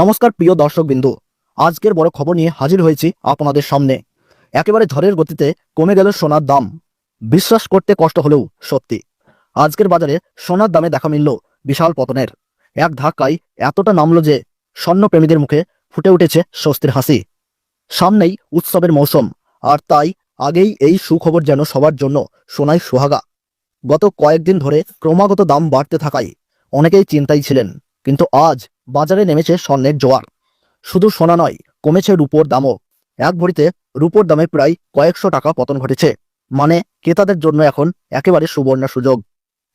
নমস্কার প্রিয় দর্শক বিন্দু আজকের বড় খবর নিয়ে হাজির হয়েছি আপনাদের সামনে। একেবারে ঝড়ের গতিতে কমে গেল সোনার দাম। বিশ্বাস করতে কষ্ট হলেও সত্যি। আজকের বাজারে সোনার দামে দেখা মিলল বিশাল পতনের। এক ধাক্কায় এতটা নামলো যে স্বর্ণপ্রেমীদের মুখে ফুটে উঠেছে স্বস্তির হাসি। সামনেই উৎসবের মৌসুম, আর তাই আগেই এই সুখবর যেন সবার জন্য সোনায় সোহাগা। গত কয়েকদিন ধরে ক্রমাগত দাম বাড়তে থাকায় অনেকেই চিন্তায় ছিলেন, কিন্তু আজ বাজারে নেমেছে স্বর্ণের জোয়ার। শুধু সোনা নয়, কমেছে রূপোর দামও। এক ভরিতে রূপোর দামে প্রায় কয়েকশো টাকা পতন ঘটেছে। মানে ক্রেতাদের জন্য এখন একেবারে সুবর্ণ সুযোগ।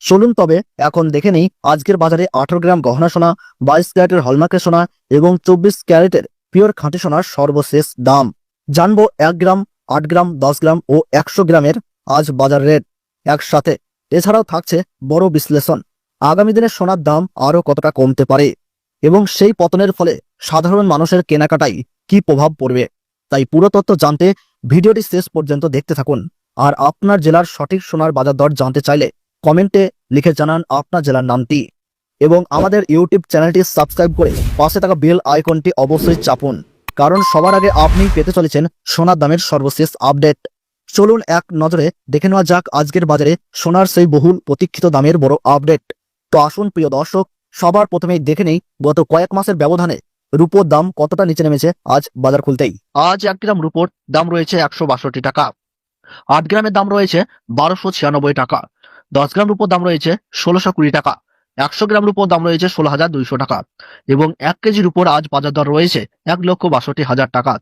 চলুন তবে এখন দেখে নেই আজকের বাজারে আঠারো গ্রাম গহনা সোনা, বাইশ ক্যারেটের হলমার্কের সোনা এবং চব্বিশ ক্যারেটের পিওর খাঁটি সোনার সর্বশেষ দাম। জানব এক গ্রাম, আট গ্রাম, দশ গ্রাম ও একশো গ্রামের আজ বাজার রেট একসাথে। এছাড়াও থাকছে বড় বিশ্লেষণ। আগামী দিনে সোনার দাম আরও কতটা কমতে পারে? এবং সেই পতনের ফলে সাধারণ মানুষের কেনাকাটায় কি প্রভাব পড়বে? তাই পুরো তথ্য জানতে ভিডিওটি শেষ পর্যন্ত দেখতে থাকুন। আর আপনার জেলার সঠিক সোনার বাজার দর জানতে চাইলে কমেন্টে লিখে জানান আপনার জেলার নামটি। এবং আমাদের ইউটিউব চ্যানেলটি সাবস্ক্রাইব করে পাশে থাকা বেল আইকনটি অবশ্যই চাপুন, কারণ সবার আগে আপনি পেতে চলেছেন সোনার দামের সর্বশেষ আপডেট। চলুন এক নজরে দেখে নেওয়া যাক আজকের বাজারে সোনার সেই বহুল প্রতীক্ষিত দামের বড় আপডেট। তো আসুন প্রিয় দর্শক সবার প্রথমেই দেখে নেই গত কয়েক মাসের ব্যবধানে রুপোর দাম কতটা নিচে নেমেছে আজ বাজার খুলতেই। আজ এক গ্রাম রুপোর দাম রয়েছে একশো বাষট্টি টাকা। আট গ্রামের দাম রয়েছে বারোশো ছিয়ানব্বই টাকা। দশ গ্রাম রূপোর দাম রয়েছে ষোলোশো কুড়ি টাকা। একশো গ্রাম রূপোর দাম রয়েছে ষোলো হাজার দুইশো টাকা এবং এক কেজির উপর আজ বাজার দর রয়েছে এক লক্ষ বাষট্টি হাজার টাকা।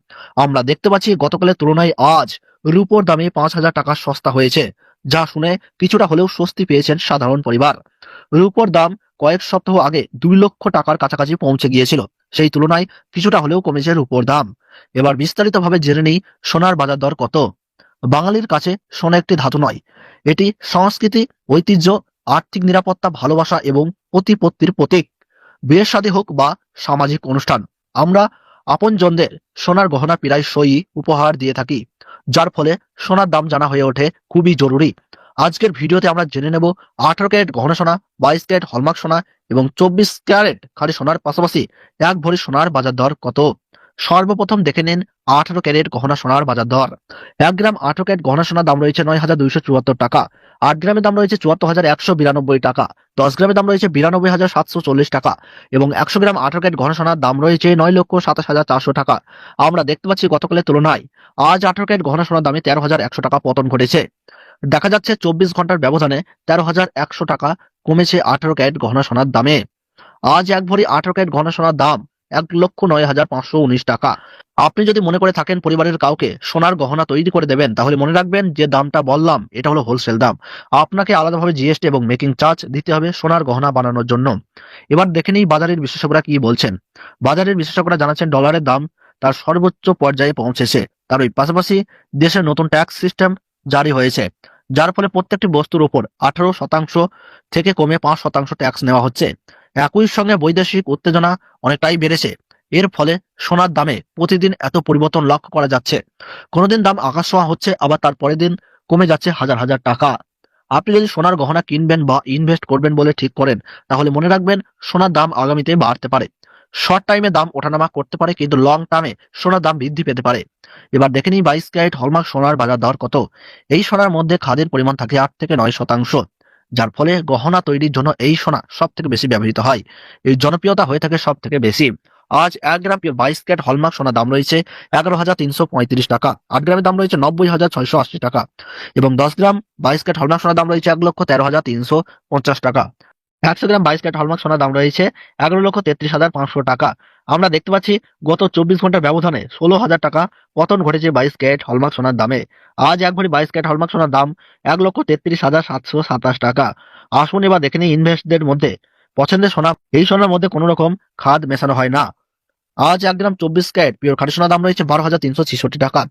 আমরা দেখতে পাচ্ছি গতকালের তুলনায় আজ রুপোর দামে পাঁচ হাজার টাকা সস্তা হয়েছে। যা শুনে কিছুটা হলেও স্বস্তি পেয়েছেন সাধারণ পরিবার। রূপোর দাম কয়েক সপ্তাহ আগে দুই লক্ষ টাকার কাছাকাছি পৌঁছে গিয়েছিল। সেই তুলনায় কিছুটা হলেও কমেছে রূপোর দাম। এবার বিস্তারিতভাবে জেনে নেই সোনার বাজার দর কত। বাঙালির কাছে সোনা একটি ধাতু নয়। এটি সংস্কৃতি, ঐতিহ্য, আর্থিক নিরাপত্তা, ভালোবাসা এবং প্রতিপত্তির প্রতীক। বিয়ে শাদী হোক বা সামাজিক অনুষ্ঠান, আমরা আপনজনদের সোনার গহনা প্রায় সই, উপহার দিয়ে থাকি। যার ফলে সোনার দাম জানা হয়ে ওঠে খুবই জরুরি। আজকের ভিডিওতে আমরা জেনে নেব আঠারো ক্যারেট গহনা সোনা, বাইশ ক্যারেট হলমার্ক সোনা এবং চব্বিশ ক্যারেট খালি সোনার পাশাপাশি এক ভরি সোনার বাজার দর কত। সর্বপ্রথম দেখে নিন আঠারো ক্যারেট গহনা সোনার বাজার দর। এক গ্রাম আঠারো ক্যারেট গহনা সোনার দাম রয়েছে নয় হাজার দুইশো চুয়াত্তর টাকা। আট গ্রামের দাম রয়েছে চুয়াত্তর হাজার একশো বিরানব্বই টাকা। দশ গ্রামের দাম রয়েছে বিরানব্বই হাজার সাতশো চল্লিশ টাকা এবং একশো গ্রাম আঠারো ক্যারেট গহনা সোনার দাম রয়েছে নয় লক্ষ সাতাশ হাজার চারশো টাকা। আমরা দেখতে পাচ্ছি গতকালের তুলনায় আজ আঠারো ক্যারেট গহনা সোনার দামে তেরো হাজার একশো টাকা পতন ঘটেছে। দেখা যাচ্ছে চব্বিশ ঘণ্টার ব্যবধানে তেরো হাজার একশো টাকা কমেছে আঠারো ক্যারেট গহনা সোনার দামে। আজ এক ভরি আঠারো ক্যারেট গহনা সোনার দাম এক লক্ষ নয় হাজার পাঁচশো উনিশ টাকা। আপনি যদি মনে করে থাকেন পরিবারের কাউকে সোনার গহনা তৈরি করে দেবেন, তাহলে মনে রাখবেন যে দামটা বললাম, এটা হলো হোলসেল দাম। আপনাকে আলাদাভাবে জিএসটি এবং মেকিং চার্জ দিতে হবে সোনার গহনা বানানোর জন্য। এবার দেখে নিই বাজারের বিশেষজ্ঞরা কি বলছেন। বাজারের বিশেষজ্ঞরা জানাচ্ছেন ডলারের দাম তার সর্বোচ্চ পর্যায়ে পৌঁছেছে। তার ওই পাশাপাশি দেশের নতুন ট্যাক্স সিস্টেম জারি হয়েছে। যার ফলে প্রত্যেকটি বস্তুর উপর আঠারো শতাংশ থেকে কমে পাঁচ শতাংশ ট্যাক্স নেওয়া হচ্ছে। একই সঙ্গে বৈদেশিক উত্তেজনা অনেকটাই বেড়েছে। এর ফলে সোনার দামে প্রতিদিন এত পরিবর্তন লক্ষ্য করা যাচ্ছে। কোনোদিন দাম আকাশ ছোঁয়া হচ্ছে, আবার তার পরের দিন কমে যাচ্ছে হাজার হাজার টাকা। আপনি যদি সোনার গহনা কিনবেন বা ইনভেস্ট করবেন বলে ঠিক করেন, তাহলে মনে রাখবেন সোনার দাম আগামীতে বাড়তে পারে। শর্ট টাইমে দাম ওঠানামা করতে পারে, কিন্তু লং টার্মে সোনার দাম বৃদ্ধি পেতে পারে। এবার দেখে নিই বাইশ ক্যারেট হলমার্ক সোনার বাজার দর কত। এই সোনার মধ্যে খাদের পরিমাণ থাকে আট থেকে নয় শতাংশ। যার ফলে গহনা তৈরির জন্য এই সোনা সব থেকে বেশি ব্যবহৃত হয়। এই জনপ্রিয়তা হয়ে থাকে সব থেকে বেশি। আজ এক গ্রাম বাইশ ক্যারেট হলমার্ক সোনার দাম রয়েছে এগারো হাজার তিনশো পঁয়ত্রিশ টাকা। আট গ্রামের দাম রয়েছে নব্বই হাজার ছয়শো আশি টাকা এবং দশ গ্রাম বাইশ ক্যারেট হলমার্ক সোনার দাম রয়েছে এক লক্ষ তেরো হাজার তিনশো পঞ্চাশ টাকা। একশো গ্রাম বাইশ ক্যারেট হলমার্ক সোনার দাম রয়েছে এগারো লক্ষ তেত্রিশ হাজার পাঁচশো টাকা। আমরা দেখতে পাচ্ছি গত চব্বিশ ঘণ্টার ব্যবধানে ষোলো হাজার টাকা পতন ঘটেছে বাইশ ক্যারেট হলমার্ক সোনার দামে। আজ এক ভরি বাইশ ক্যারেট হলমার্ক সোনার দাম এক লক্ষ তেত্রিশ হাজার সাতশো সাতাশ টাকা। আসুন এবার দেখে নিই ইনভেস্টদের মধ্যে। পছন্দের সোনা, এই সোনার মধ্যে কোনো রকম খাদ মেশানো হয় না। আজ এক গ্রাম চব্বিশ ক্যারেট পিওর খাঁটি সোনার দাম রয়েছে বারো হাজার তিনশো ছেষট্টি টাকা।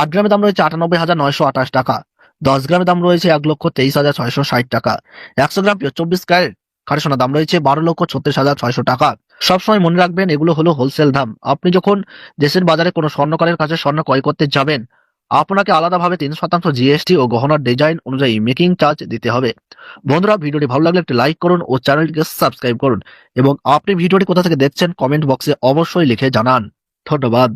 আট গ্রামের দাম রয়েছে আটানব্বই হাজার নয়শো আঠাশ টাকা। দশ গ্রামের দাম রয়েছে এক লক্ষ তেইশ হাজার ছয়শো ষাট টাকা। একশো গ্রাম পিওর চব্বিশ ক্যারেট খাঁটি সোনার দাম রয়েছে বারো লক্ষ ছত্রিশ হাজার ছয়শো টাকা। সবসময় মনে রাখবেন, এগুলো হলো হোলসেল দাম। আপনি যখন দেশের বাজারে কোনো স্বর্ণকারের কাছে স্বর্ণ ক্রয় করতে যাবেন, আপনাকে আলাদাভাবে তিন শতাংশ জিএসটি ও গহনার ডিজাইন অনুযায়ী মেকিং চার্জ দিতে হবে। বন্ধুরা, ভিডিওটি ভালো লাগলে একটি লাইক করুন ও চ্যানেলটিকে সাবস্ক্রাইব করুন এবং আপনি ভিডিওটি কোথা থেকে দেখছেন কমেন্ট বক্সে অবশ্যই লিখে জানান। ধন্যবাদ।